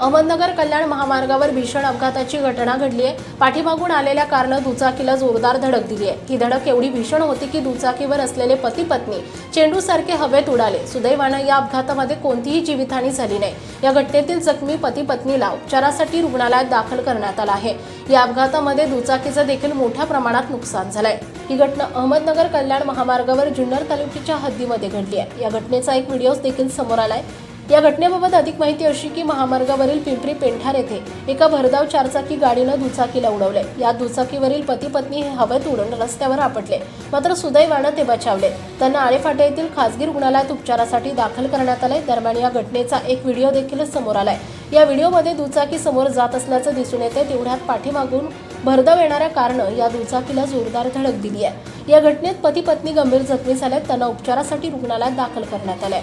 अहमदनगर कल्याण महामार्गावर भीषण अपघाताची घटना घडली आहे. पाठीमागून आलेल्या कारनं दुचाकीला जोरदार धडक दिली आहे. ही धडक एवढी भीषण होती की दुचाकीवर असलेले पती पत्नी चेंडूसारखे हवेत उडाले. सुदैवानं या अपघातामध्ये कोणतीही जीवितहानी झाली नाही. या घटनेतील जखमी पती पत्नीला उपचारासाठी रुग्णालयात दाखल करण्यात आला आहे. या अपघातामध्ये दुचाकीचं देखील मोठ्या प्रमाणात नुकसान झालंय. ही घटना अहमदनगर कल्याण महामार्गावर जुन्नर तालुक्याच्या हद्दीमध्ये घडली आहे. या घटनेचा एक व्हिडिओ देखील समोर आलाय. या घटनेबाबत अधिक माहिती अशी की महामार्गावरील पिंपरी पेंढार येथे एका भरधाव चारचाकी गाडीनं दुचाकीला उडवले या दुचाकीवरील पती पत्नी हे हवेत उडून रस्त्यावर आपटले. मात्र सुदैवानं ते बचावले. त्यांना आळेफाटे येथील खासगी रुग्णालयात उपचारासाठी दाखल करण्यात आले दरम्यान या घटनेचा एक व्हिडिओ देखील समोर आलाय. या व्हिडिओमध्ये दुचाकी समोर जात असल्याचं दिसून येते तेवढ्यात पाठीमागून भरधाव येणाऱ्या कारनं या दुचाकीला जोरदार धडक दिली आहे या घटनेत पती पत्नी गंभीर जखमी झाल्यात. त्यांना उपचारासाठी रुग्णालयात दाखल करण्यात आलंय.